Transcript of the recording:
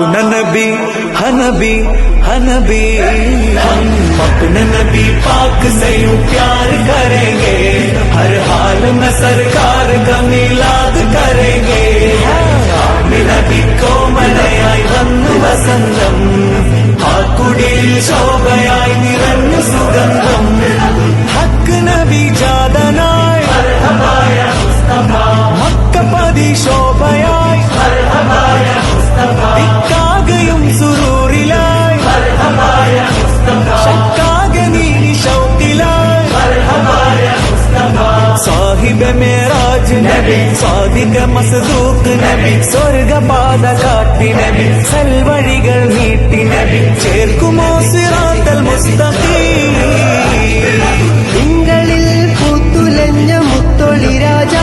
अपना नबी हनबी हनबी हम अपने नबी पाक से यूं प्यार करेंगे हर हाल में सरकार का मिलाद करेंगे ആമി നബി കോമലയായി വന്നു വസന്തം ആ കുടിയിൽ ശോഭയായി സാഹിബ മേറാജ് നബി സ്വാദിക മസദൂക്ക് നബി സ്വർഗപാത കാട്ടി നബി സൽവഴികൾ നീട്ടി നബി ചേർക്കുമോ സിറാത്തൽ മുസ്തഖീം. തിങ്കളിൽ പുത്തുലഞ്ഞ മുത്തൊളി രാജ